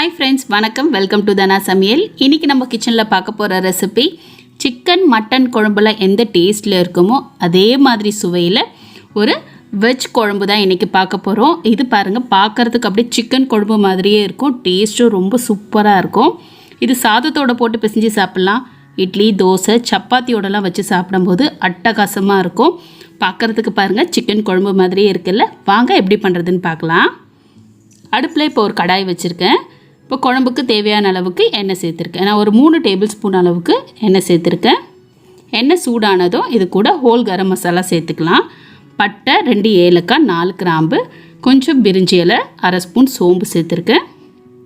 Hi friends வணக்கம். Welcome to Dhana சமையல் இன்றைக்கி நம்ம கிச்சனில் பார்க்க போகிற ரெசிபி சிக்கன் மட்டன் குழம்புல எந்த டேஸ்ட்டில் இருக்குமோ அதே மாதிரி சுவையில் ஒரு வெஜ் குழம்பு தான் இன்றைக்கி பார்க்க போகிறோம் இது பாருங்கள் பார்க்குறதுக்கு அப்படியே சிக்கன் குழம்பு மாதிரியே இருக்கும். டேஸ்ட்டும் ரொம்ப சூப்பராக இருக்கும். இது சாதத்தோட போட்டு பிசைஞ்சு சாப்பிட்லாம். இட்லி தோசை சப்பாத்தியோடலாம் வச்சு சாப்பிடும்போது அட்டகாசமாக இருக்கும். பார்க்குறதுக்கு பாருங்கள் சிக்கன் குழம்பு மாதிரியே இருக்குல்ல. வாங்க எப்படி பண்ணுறதுன்னு பார்க்கலாம். அடுப்பில் இப்போ ஒரு கடாய் வச்சுருக்கேன். இப்போ குழம்புக்கு தேவையான அளவுக்கு எண்ணெய் சேர்த்துருக்கேன். நான் ஒரு மூணு டேபிள் ஸ்பூன் அளவுக்கு எண்ணெய் சேர்த்துருக்கேன். எண்ணெய் சூடானதும் இது கூட ஹோல் கரம் மசாலா சேர்த்துக்கலாம். பட்டை ரெண்டு ஏலக்காய் நாலு கிராம்பு கொஞ்சம் பிரிஞ்சி இலை அரை ஸ்பூன் சோம்பு சேர்த்துருக்கேன்.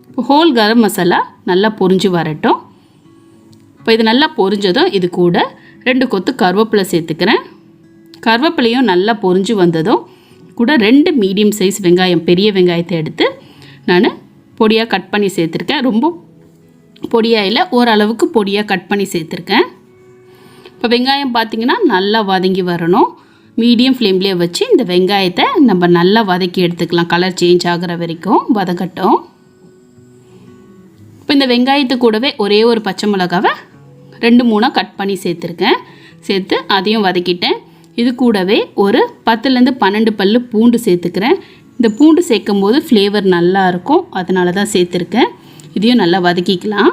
இப்போ ஹோல் கரம் மசாலா நல்லா பொரிஞ்சு வரட்டும். இப்போ இது நல்லா பொரிஞ்சதும் இது கூட ரெண்டு கொத்து கருவேப்பிலை சேர்த்துக்கிறேன். கருவேப்பிலையும் நல்லா பொரிஞ்சு வந்ததும் கூட ரெண்டு மீடியம் சைஸ் வெங்காயம் பெரிய வெங்காயத்தை எடுத்து நான் பொடியாக கட் பண்ணி சேர்த்துருக்கேன். ரொம்ப பொடியாக இல்லை ஓரளவுக்கு பொடியாக கட் பண்ணி சேர்த்துருக்கேன். இப்போ வெங்காயம் பார்த்திங்கன்னா நல்லா வதங்கி வரணும். மீடியம் ஃப்ளேம்லேயே வச்சு இந்த வெங்காயத்தை நம்ம நல்லா வதக்கி எடுத்துக்கலாம். கலர் சேஞ்ச் ஆகிற வரைக்கும் வதக்கட்டும் இப்போ இந்த வெங்காயத்து கூடவே ஒரே ஒரு பச்சை மிளகாவை ரெண்டு மூணாக கட் பண்ணி சேர்த்துருக்கேன். சேர்த்து அதையும் வதக்கிட்டேன். இது கூடவே ஒரு பத்துலேருந்து பன்னெண்டு பல்லு பூண்டு சேர்த்துக்கிறேன். இந்த பூண்டு சேர்க்கும் போது ஃப்ளேவர் நல்லா இருக்கும் அதனால தான் சேர்த்துருக்கேன். இதையும் நல்லா வதக்கிக்கலாம்.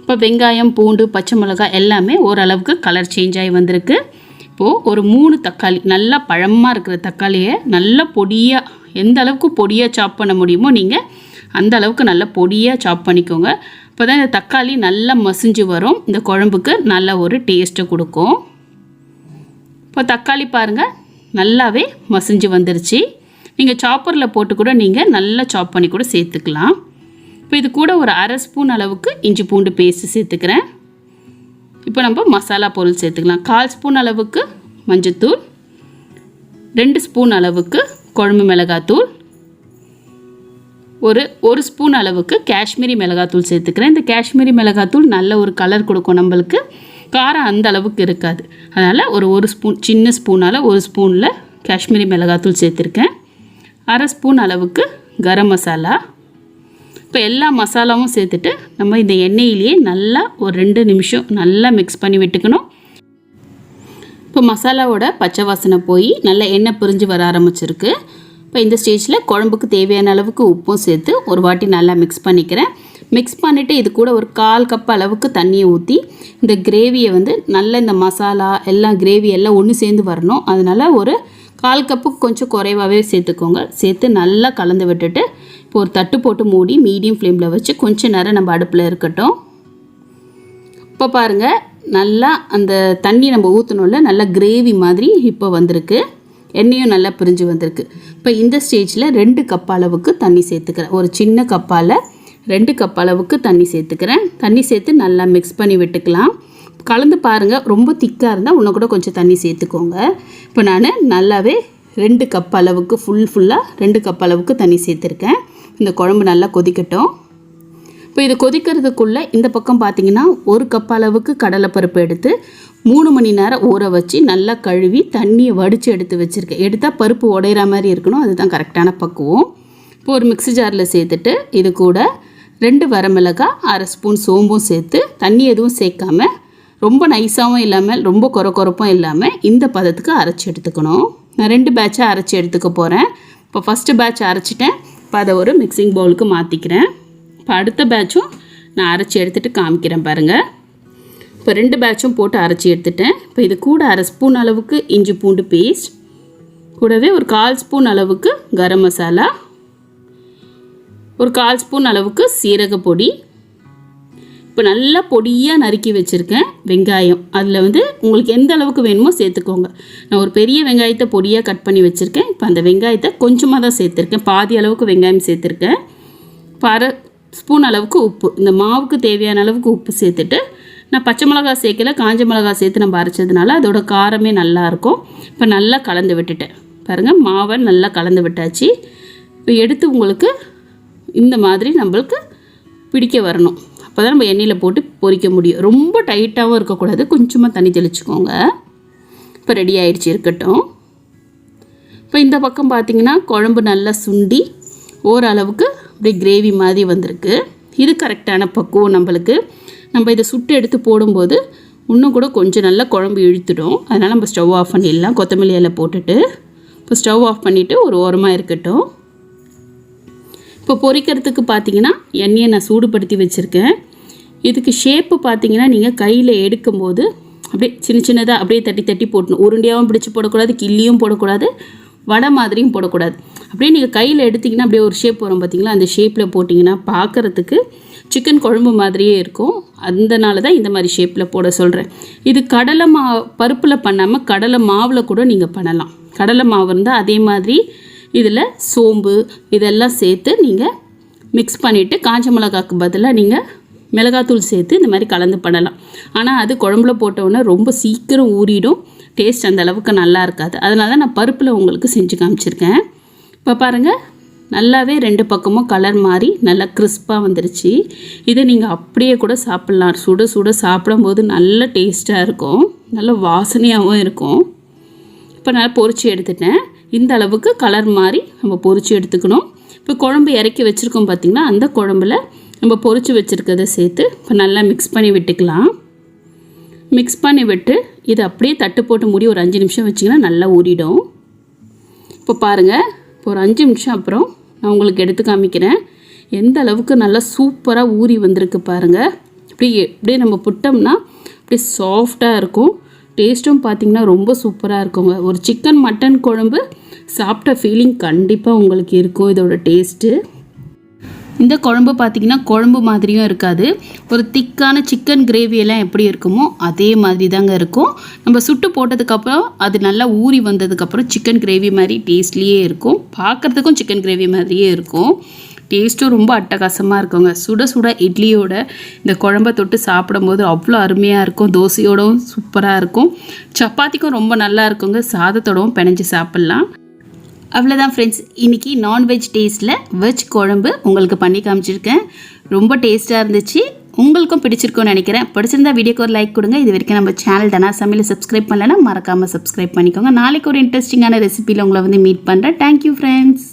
இப்போ வெங்காயம் பூண்டு பச்சை மிளகாய் எல்லாமே ஓரளவுக்கு கலர் சேஞ்ச் ஆகி வந்திருக்கு. இப்போது ஒரு மூணு தக்காளி நல்லா பழமாக இருக்கிற தக்காளியை நல்லா பொடியாக எந்த அளவுக்கு பொடியாக சாப் பண்ண முடியுமோ நீங்கள் அந்த அளவுக்கு நல்லா பொடியாக சாப் பண்ணிக்கோங்க. இப்போ தான் இந்த தக்காளி நல்லா மசிஞ்சு வரும். இந்த குழம்புக்கு நல்ல ஒரு டேஸ்ட்டை கொடுக்கும். இப்போ தக்காளி பாருங்கள் நல்லாவே மசிஞ்சு வந்துருச்சு. நீங்கள் சாப்பரில் போட்டு கூட நீங்கள் நல்லா சாப் பண்ணி கூட சேர்த்துக்கலாம். இப்போ இது கூட ஒரு அரை ஸ்பூன் அளவுக்கு இஞ்சி பூண்டு பேஸ்ட்டு சேர்த்துக்கிறேன். இப்போ நம்ம மசாலா பொருள் சேர்த்துக்கலாம். கால் ஸ்பூன் அளவுக்கு மஞ்சத்தூள் ரெண்டு ஸ்பூன் அளவுக்கு குழம்பு மிளகாத்தூள் ஒரு ஒரு ஸ்பூன் அளவுக்கு காஷ்மீரி மிளகாத்தூள் சேர்த்துக்கிறேன். இந்த காஷ்மீரி மிளகாத்தூள் நல்ல ஒரு கலர் கொடுக்கும் நம்மளுக்கு. காரம் அந்த அளவுக்கு இருக்காது. அதனால் ஒரு ஒரு ஸ்பூன் சின்ன ஸ்பூனால் ஒரு ஸ்பூனில் காஷ்மீரி மிளகாத்தூள் சேர்த்துருக்கேன். அரை ஸ்பூன் அளவுக்கு கரம் மசாலா. இப்போ எல்லா மசாலாவும் சேர்த்துட்டு நம்ம இந்த எண்ணெயிலேயே நல்லா ஒரு ரெண்டு நிமிஷம் நல்லா மிக்ஸ் பண்ணி விட்டுக்கணும். இப்போ மசாலாவோட பச்சை வாசனை போய் நல்லா எண்ணெய் பிரிஞ்சு வர ஆரம்பிச்சிருக்கு. இப்போ இந்த ஸ்டேஜில் குழம்புக்கு தேவையான அளவுக்கு உப்பும் சேர்த்து ஒரு வாட்டி நல்லா மிக்ஸ் பண்ணிக்கிறேன். மிக்ஸ் பண்ணிவிட்டு இது கூட ஒரு கால் கப் அளவுக்கு தண்ணியை ஊற்றி இந்த கிரேவியை வந்து நல்ல இந்த மசாலா எல்லாம் கிரேவி எல்லாம் ஒன்று சேர்ந்து வரணும். அதனால் ஒரு கால் கப்புக்கு கொஞ்சம் குறைவாகவே சேர்த்துக்கோங்க. சேர்த்து நல்லா கலந்து விட்டுட்டு இப்போ ஒரு தட்டு போட்டு மூடி மீடியம் ஃப்ளேமில் வச்சு கொஞ்சம் நேரம் நம்ம அடுப்பில் இருக்கட்டும். இப்போ பாருங்கள் நல்லா அந்த தண்ணி நம்ம ஊற்றணும்ல நல்லா கிரேவி மாதிரி இப்போ வந்திருக்கு. எண்ணெயும் நல்லா பிரிஞ்சு வந்திருக்கு. இப்போ இந்த ஸ்டேஜில் ரெண்டு கப் அளவுக்கு தண்ணி சேர்த்துக்கிறேன். ஒரு சின்ன கப்பால் ரெண்டு கப் அளவுக்கு தண்ணி சேர்த்துக்கிறேன். தண்ணி சேர்த்து நல்லா மிக்ஸ் பண்ணி விட்டுக்கலாம். கலந்து பாருங்கள் ரொம்ப திக்காக இருந்தால் இன்னும் கூட கொஞ்சம் தண்ணி சேர்த்துக்கோங்க. இப்போ நான் நல்லாவே ரெண்டு கப் அளவுக்கு ஃபுல் ஃபுல்லாக ரெண்டு கப் அளவுக்கு தண்ணி சேர்த்துருக்கேன். இந்த குழம்பு நல்லா கொதிக்கட்டும். இப்போ இது கொதிக்கிறதுக்குள்ளே இந்த பக்கம் பார்த்தீங்கன்னா ஒரு கப் அளவுக்கு கடலைப்பருப்பு எடுத்து மூணு மணி நேரம் ஊற வச்சு நல்லா கழுவி தண்ணியை வடித்து எடுத்து வச்சுருக்கேன். எடுத்தால் பருப்பு உடையிற மாதிரி இருக்கணும் அதுதான் கரெக்டான பக்குவம். இப்போ ஒரு மிக்சி ஜாரில் சேர்த்துட்டு இது கூட ரெண்டு வரமிளகாய் அரை ஸ்பூன் சோம்பும் சேர்த்து தண்ணி எதுவும் சேர்க்காம ரொம்ப நைஸாகவும் இல்லாமல் ரொம்ப குறை குறைப்பும் இல்லாமல் இந்த பதத்துக்கு அரைச்சி எடுத்துக்கணும். நான் ரெண்டு பேட்சாக அரைச்சி எடுத்துக்க போகிறேன் இப்போ ஃபஸ்ட்டு பேட்ச் அரைச்சிட்டேன். இப்போ அதை ஒரு மிக்சிங் பவுலுக்கு மாற்றிக்கிறேன் இப்போ அடுத்த பேட்சும் நான் அரைச்சி எடுத்துகிட்டு காமிக்கிறேன் பாருங்கள் இப்போ ரெண்டு பேட்சும் போட்டு அரைச்சி எடுத்துட்டேன். இப்போ இது கூட அரை ஸ்பூன் அளவுக்கு இஞ்சி பூண்டு பேஸ்ட் கூடவே ஒரு கால் ஸ்பூன் அளவுக்கு கரம் மசாலா ஒரு கால் ஸ்பூன் அளவுக்கு சீரக பொடி. இப்போ நல்லா பொடியாக நறுக்கி வச்சுருக்கேன் வெங்காயம். அதில் வந்து உங்களுக்கு எந்த அளவுக்கு வேணுமோ சேர்த்துக்கோங்க. நான் ஒரு பெரிய வெங்காயத்தை பொடியாக கட் பண்ணி வச்சுருக்கேன். இப்போ அந்த வெங்காயத்தை கொஞ்சமாக தான் சேர்த்துருக்கேன். பாதி அளவுக்கு வெங்காயம் சேர்த்துருக்கேன். இப்போ அரை ஸ்பூன் அளவுக்கு உப்பு. இந்த மாவுக்கு தேவையான அளவுக்கு உப்பு சேர்த்துட்டு நான் பச்சை மிளகா சேர்க்கல காஞ்ச மிளகா சேர்த்து நம்ம அரைச்சதுனால அதோட காரமே நல்லாயிருக்கும் இப்போ நல்லா கலந்து விட்டுட்டேன். பாருங்கள் மாவை நல்லா கலந்து விட்டாச்சு. இப்போ எடுத்து உங்களுக்கு இந்த மாதிரி நம்மளுக்கு பிடிக்க வரணும். அப்போ தான் நம்ம எண்ணெயில் போட்டு பொரிக்க முடியும். ரொம்ப டைட்டாகவும் இருக்கக்கூடாது. கொஞ்சமாக தண்ணி தெளிச்சுக்கோங்க. இப்போ ரெடி ஆகிடுச்சு இருக்கட்டும். இப்போ இந்த பக்கம் பார்த்தீங்கன்னா குழம்பு நல்லா சுண்டி ஓரளவுக்கு அப்படியே கிரேவி மாதிரி வந்திருக்கு. இது கரெக்டான பக்குவம் நம்மளுக்கு. நம்ம இதை சுட்டு எடுத்து போடும்போது இன்னும் கூட கொஞ்சம் நல்லா குழம்பு இழுத்துடும். அதனால் நம்ம ஸ்டவ் ஆஃப் பண்ணிடலாம். கொத்தமல்லி இலை போட்டுட்டு. இப்போ ஸ்டவ் ஆஃப் பண்ணிவிட்டு ஒரு ஓரமாக இருக்கட்டும். இப்போ பொரிக்கிறதுக்கு பார்த்தீங்கன்னா எண்ணெயை நான் சூடுபடுத்தி வச்சுருக்கேன். இதுக்கு ஷேப்பு பார்த்தீங்கன்னா நீங்கள் கையில் எடுக்கும்போது அப்படியே சின்ன சின்னதாக அப்படியே தட்டி தட்டி போட்டணும். உருண்டையாகவும் பிடிச்சி போடக்கூடாது கிள்ளியும் போடக்கூடாது வடை மாதிரியும் போடக்கூடாது. அப்படியே நீங்கள் கையில் எடுத்திங்கன்னா அப்படியே ஒரு ஷேப் வரும் பார்த்தீங்களா? அந்த ஷேப்பில் போட்டிங்கன்னா பார்க்குறதுக்கு சிக்கன் குழம்பு மாதிரியே இருக்கும். அதனால தான் இந்த மாதிரி ஷேப்பில் போட சொல்கிறேன் இது கடலை மா பருப்பில் பண்ணாமல் கடலை மாவில் கூட நீங்கள் பண்ணலாம். கடலை மாவு இருந்தால் அதே மாதிரி இதில் சோம்பு இதெல்லாம் சேர்த்து நீங்கள் மிக்ஸ் பண்ணிவிட்டு காஞ்ச மிளகாக்கு பதிலாக நீங்கள் மிளகாத்தூள் சேர்த்து இந்த மாதிரி கலந்து பண்ணலாம். ஆனால் அது குழம்புல போட்டோன்னே ரொம்ப சீக்கிரம் ஊறிடும். டேஸ்ட் அந்த அளவுக்கு நல்லா இருக்காது. அதனால தான் நான் பருப்பில் உங்களுக்கு செஞ்சு காமிச்சிருக்கேன். இப்போ பாருங்கள் நல்லாவே ரெண்டு பக்கமும் கலர் மாறி நல்லா கிறிஸ்பாக வந்துருச்சு. இதை நீங்கள் அப்படியே கூட சாப்பிட்லாம். சுட சுட சாப்பிடும்போது நல்ல டேஸ்ட்டாக இருக்கும். நல்ல வாசனையாகவும் இருக்கும். இப்போ நான் பொரிச்சு எடுத்துட்டேன். இந்த அளவுக்கு கலர் மாதிரி நம்ம பொறிச்சு எடுத்துக்கணும். இப்போ குழம்பு இறக்கி வச்சுருக்கோம் பார்த்திங்கன்னா அந்த குழம்புல நம்ம பொறிச்சு வச்சுருக்கதை சேர்த்து இப்போ நல்லா மிக்ஸ் பண்ணி விட்டுக்கலாம். மிக்ஸ் பண்ணி விட்டு இது அப்படியே தட்டு போட்டு மூடி ஒரு அஞ்சு நிமிஷம் வச்சிங்கன்னா நல்லா ஊறிடும். இப்போ பாருங்கள் இப்போ ஒரு அஞ்சு நிமிஷம் அப்புறம் நான் உங்களுக்கு எடுத்து காமிக்கிறேன். எந்த அளவுக்கு நல்லா சூப்பராக ஊறி வந்திருக்கு பாருங்கள் அப்படியே அப்படியே நம்ம புட்டோம்னா அப்படியே சாஃப்டாக இருக்கும். டேஸ்ட்டும் பார்த்திங்கன்னா ரொம்ப சூப்பராக இருக்குங்க. ஒரு சிக்கன் மட்டன் குழம்பு சாப்பிட்ட ஃபீலிங் கண்டிப்பாக உங்களுக்கு இருக்கும் இதோட டேஸ்ட்டு. இந்த குழம்பு பார்த்திங்கன்னா குழம்பு மாதிரியும் இருக்காது. ஒரு திக்கான சிக்கன் கிரேவியெல்லாம் எப்படி இருக்குமோ அதே மாதிரி தாங்க இருக்கும். நம்ம சுட்டு போட்டதுக்கப்புறம் அது நல்லா ஊறி வந்ததுக்கப்புறம் சிக்கன் கிரேவி மாதிரி டேஸ்ட்லேயே இருக்கும். பார்க்குறதுக்கும் சிக்கன் கிரேவி மாதிரியே இருக்கும். டேஸ்ட்டும் ரொம்ப அட்டகாசமாக இருக்குங்க. சுட சுட இட்லியோட இந்த குழம்ப தொட்டு சாப்பிடும்போது அவ்வளோ அருமையாக இருக்கும். தோசையோடவும் சூப்பராக இருக்கும். சப்பாத்திக்கும் ரொம்ப நல்லா இருக்குங்க. சாதத்தோடவும் பிணைஞ்சு சாப்பிட்லாம். அவ்வளோதான் ஃப்ரெண்ட்ஸ் இன்றைக்கி நான்வெஜ் டேஸ்ட்டில் வெஜ் குழம்பு உங்களுக்கு பண்ணி காமிச்சிருக்கேன். ரொம்ப டேஸ்ட்டாக இருந்துச்சு. உங்களுக்கும் பிடிச்சிருக்கும்னு நினைக்கிறேன். பிடிச்சிருந்தா வீடியோக்கு ஒரு லைக் கொடுங்க. இது வரைக்கும் நம்ம சேனல் டனா சமையல் சப்ஸ்கிரைப் பண்ணலைன்னா மறக்காமல் சப்ஸ்கிரைப் பண்ணிக்கோங்க. நாளைக்கு ஒரு இன்ட்ரெஸ்டிங்கான ரெசிபியில் உங்களை வந்து மீட் பண்ணுறேன் தேங்க்யூ ஃப்ரெண்ட்ஸ்